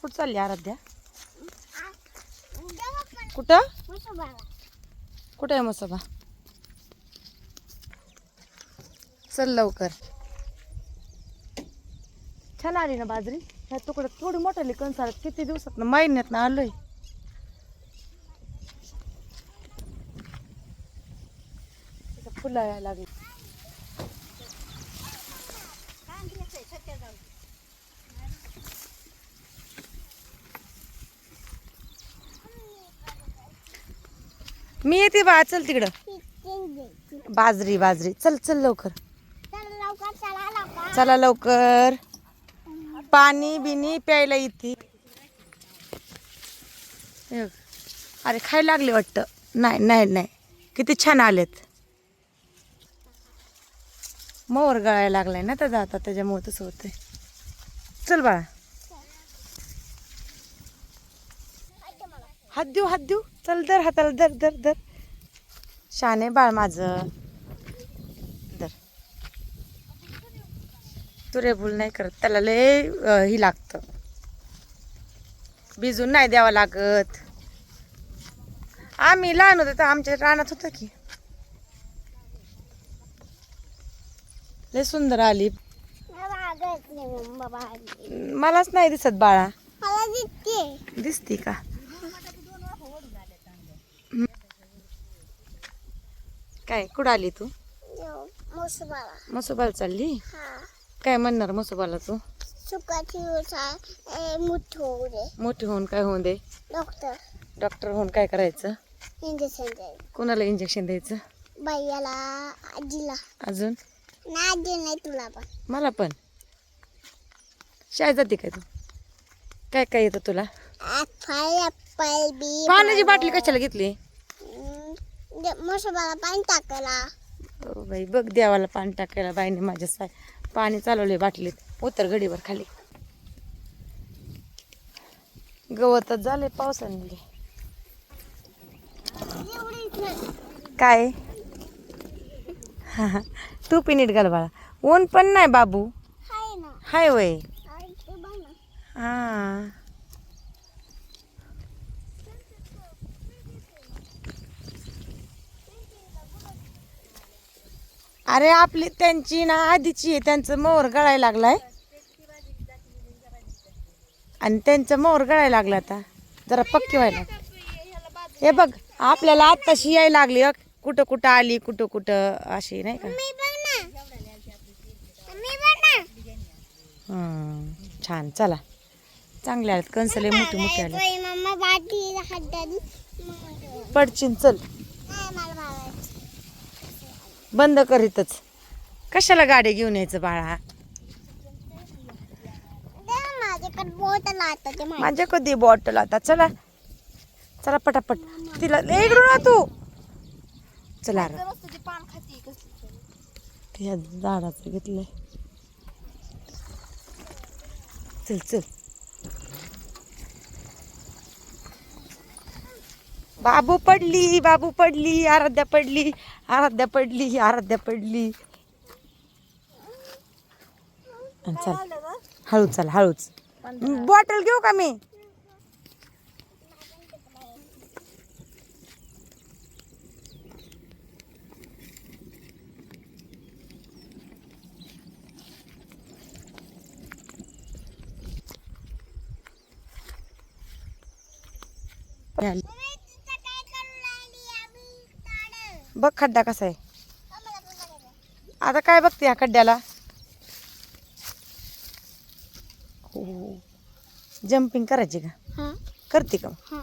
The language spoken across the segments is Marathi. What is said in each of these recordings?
कुठं चालली आराध्या? कुठं? कुठं आहे मसोबा? चल लवकर. छान आली ना बाजरी? ह्या तुकडं थोडी मोठाली कणसार किती दिवसात ना महिन्यात ना आलोय. फुला फुलं यायला लागली. मी बा चल तिकडं. बाजरी बाजरी. चल चल लवकर. चला लवकर. पाणी बिनी प्यायला येते. अरे खायला लागले वाटतं. नाही नाही नाही. किती छान आलेत. मोर गळायला लागलाय ना त्याचा आता त्याच्यामुळे तसं होतंय. चल बाळा. हात देऊ हात देऊ. चल दर हाताला दर दर दर शाने बाळ माझं. तुरे भूल नाही करत. त्याला लय ही लागतं. भिजून नाही द्यावं लागत. आम्ही लहान होतो तर आमच्या रानात होतं की. लय सुंदर आली. मलाच नाही दिसत बाळा. दिसती का? काय कुठं आली तू? मसोबाला. चालली? काय म्हणणार मसोबाला तू? मोठी होऊन काय होऊन दे? डॉक्टर. डॉक्टर होऊन काय करायचं? इंजेक्शन द्यायचं. कोणाला इंजेक्शन द्यायचं? बाईला आजीला. अजून? नाही आजी नाही तुला पण. मला पण. शाळेत जाते काय तू? काय काय येतं तुला? पाण्याची बाटली कशाला घेतली? मसोबाला पाणी टाकायला. हो बाई बघ देवाला पाणी टाकायला बाईने माझ्या साय पाणी चालवले बाटलीत उतर घडीवर खाली. गवतच झाले पावसाने. काय? हा, हा. तू पिनीट घाल बाळा. ऊन पण नाही बाबू. हाय ना. हाय वय. हा. अरे आपली त्यांची ना आधीची आहे त्यांचं मोर गळायला लागलाय आणि त्यांचं मोर गळायला लागलं आता जरा पक्की व्हायला हे बघ आपल्याला आत्ताशी यायला लागली कुठं कुठं आली कुठं कुठं अशी नाही का छान चला चांगले आलेत कंसले मोठे मोठे आले पडचिन चल बंद करीतच. कशाला गाडी घेऊन यायचं बाळा? माझ्या कधी बॉटल आता? चला. चला पटापट. तिला इकडून ना तू. चला. रे. पान खाती कसली या झाडाचं घेतलंय. चल चल. बाबू पडली बाबू पडली आराध्या पडली. आराध्या पडली आराध्या पडली. चल. हळूच चल हळूच. बॉटल घेऊ का मी? Yeah. बघ खड्डा कसा आहे. आता काय बघते ह्या खड्ड्याला? हो जम्पिंग करायची का? हा. करते का हा.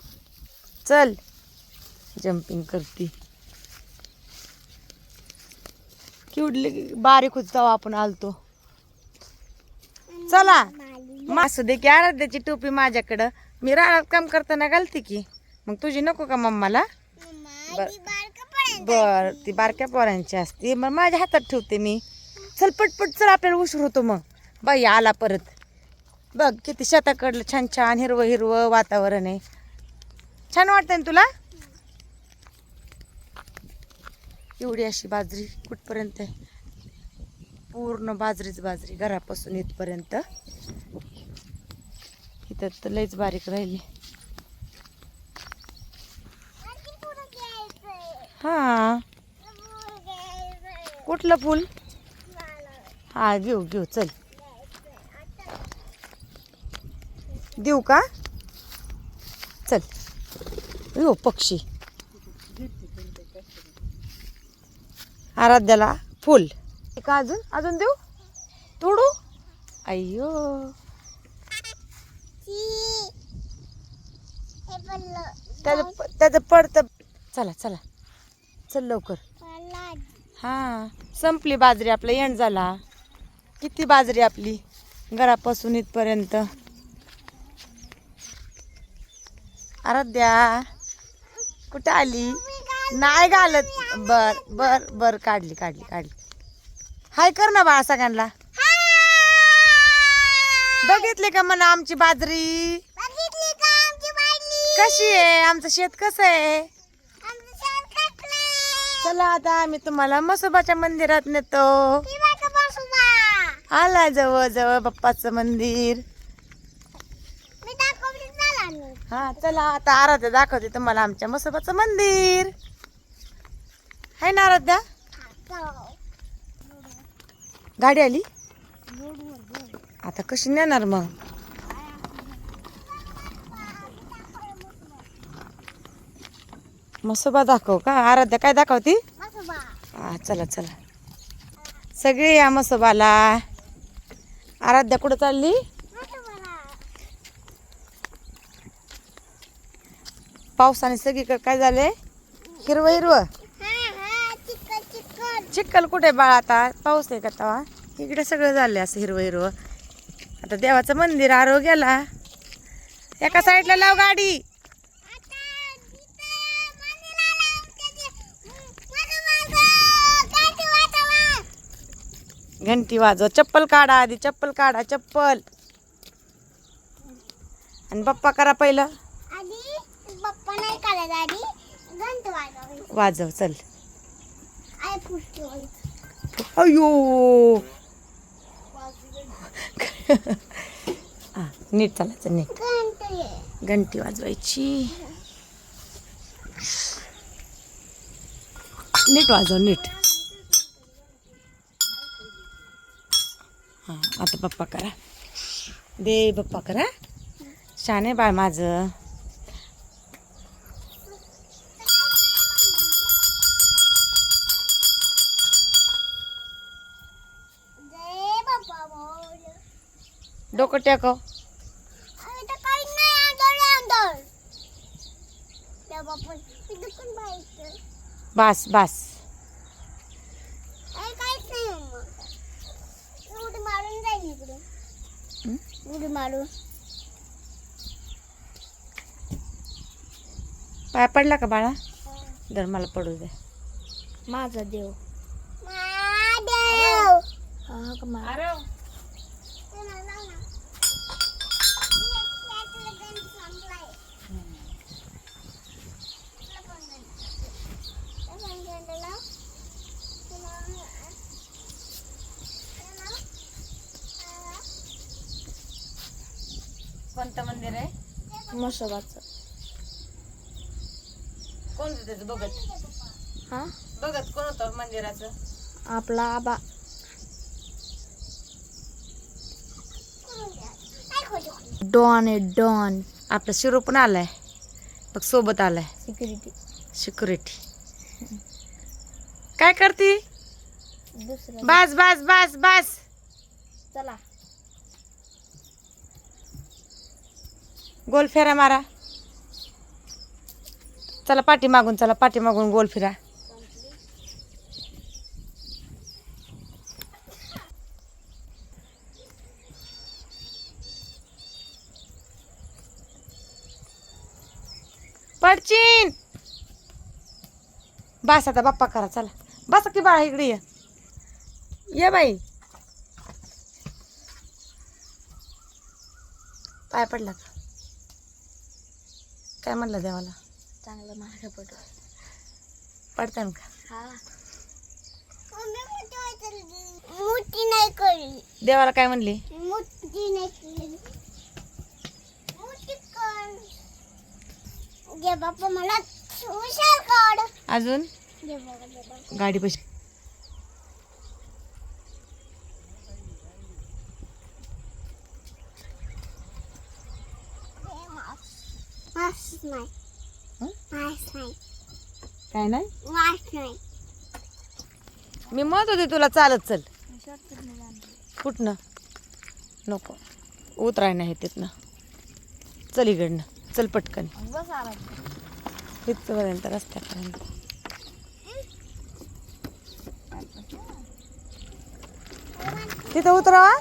चल. जम्पिंग करते. केवढली बारीक होती तेव्हा आपण आलतो. चला. असू दे की आराध्याची टोपी माझ्याकडं. मी रानात काम करताना घालते की. मग तुझी नको का मम्माला? मम्मा बर. बर ती बारक्या पोरांची असते. मग माझ्या हातात ठेवते मी. चल पटपट चल आपल्याला उशीर होतो मग. बाई आला परत. बघ किती शेताकडलं छान छान हिरवं हिरवं वातावरण आहे. छान वाटतं ना तुला? एवढी अशी बाजरी कुठपर्यंत आहे? पूर्ण बाजरीच बाजरी घरापासून इथपर्यंत. इथं तर लईच बारीक राहिली. हा. कुठलं फुल? हा घेऊ घेऊ चल. देऊ का? चल. यो पक्षी. आराध्याला फुल. का अजून? अजून देऊ? तोडू? अय्यो. त्याचं त्याचं पडतं. चला चला. चल लवकर. हा संपली बाजरी आपला एंड झाला. किती बाजरी आपली? घरापासून इथपर्यंत. आराध्या कुठं आली? नाही घालत. बर बर बर काढली काढली काढली. हाय कर ना बा सगळ्यांना. बघितले का म्हणा आमची बाजरी? कशी आहे? आमचं शेत कसं आहे. चला आता आम्ही तुम्हाला मसोबाच्या मंदिरात नेतो. आला जवळ जवळ बाप्पाचं मंदिर. हा चला आता आराध्या दाखवते तुम्हाला आमच्या मसोबाचं मंदिर. आहे ना आराध्या. गाडी आली? आता कशी नेणार मग? मसोबा दाखव का? आराध्या काय दाखवती. हा चला चला. सगळे या मसोबाला. आराध्या कुठं चालली. पावसाने सगळीकडे काय झालंय? हिरवं हिरवं. हा, हा. चिखल कुठे बाळ आता? पाऊस आहे का तवा इकडे सगळं झालंय असं हिरवं हिरवं. आता देवाचं मंदिर आरो गेला एका साईडला लाव गाडी आता तिथं मंदिराला लावून त्याची, हं, बसवा गं. गाठी वाजवा. घंटी वाजव. चप्पल काढा आधी चप्पल काढा चप्पल. आणि बाप्पा करा पहिलं. आधी बाप्पा नाही काढत आधी घंट वाजवायची. वाजव चल. पुष्टी. अयो हा नीट चालायचं नीट. घंट ये. घंटी वाजवायची. नीट वाजव नीट. हां आता पप्पा करा. दे पप्पा करा. छान आहे बाळ माझं. डोकं टेकव. अरे तर काहीच नाही अंदर आहे अंदर. त्या बाप्पा इथं पण बाहेरचं. बास बास अरे काहीच नाही मग उडी मारून जाईल इकडे उडी मारून पाय पडला का बाळा? दर मला पडू दे. माझा देव. महादेव हा का मा- चला, लाव ना. या- यातलं गण संपलाय. तुला पण गण. त्या गणगंड लाव. तुला- तुला लाव. तुला- कोणतं मंदिर आहे? मसोबाचं कोण होतं त्याचं? बघत हा? बघत कोण होतं मंदिराचं? आपला आबा. डॉन आहे डॉन. आपला शिरो पण आलाय. बघ सोबत आलाय. सिक्युरिटी. सिक्युरिटी. काय करती? दुसरं. बस बस बस बस. चला. गोल फेरा मारा. चला पाठी मागून चला पाठी मागून गोल फिरा. पडचीन. बस आता बाप्पा करा चला. बस की बाळा इकडे ये. ये बाई. पाय पडला. का काय म्हणलं देवाला? चांगलं मार्ग पडू पडतान का? हा. मोठी नाही कळली देवाला काय म्हणली? मोठी नाही मोठी कर बाप्पा मला काढ. अजून? गाडी पैसे नाही हं? नाही काय नाही? नाही मी म्हणत होते तुला चालत चल. कुठनं नको. उतराय नाही तिथनं चल इकडनं. चल पटकन. बस आला इथपर्यंत रस्त्यापर्यंत. तिथं उतरावा.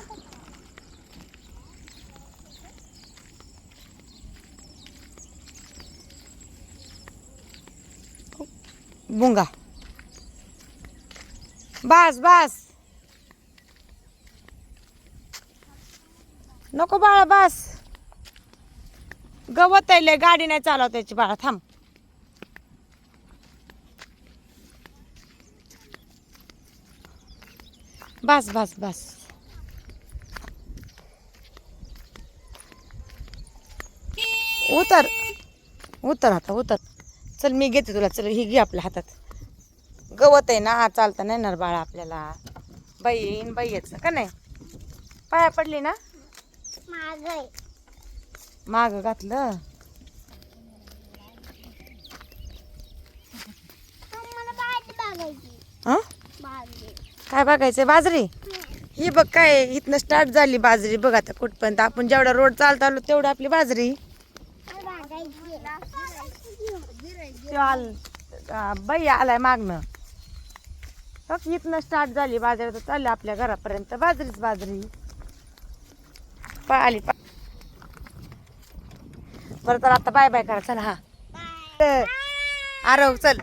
बुंगा बास बास नको बाळा बास. गवत आहे लय, गाडी नाही चालवतायची बाळा थांब. बस बस बस. उतर. उतर आता उतर. चल मी घेते तुला. चल ही घे आपल्या हातात. गवत आहे ना चालता नाही येणार बाळा आपल्याला. बाई येईन बाई यायचं का नाही? पाया पडली ना? मागे माग घातलं? काय बघायचं. बाजरी. ही. बघ काय इथनं स्टार्ट झाली बाजरी. बघ आता कुठपर्यंत. आपण जेवढा रोड चालता आलो तेवढं आपली बाजरी. त्यो आल बाई आलाय मागणं बघ इथनं स्टार्ट झाली बाजरी तर चालली आपल्या घरापर्यंत. बाजरीच बाजरी. आली पा बरं तर आता बाय बाय करा चला हा. आरव चल.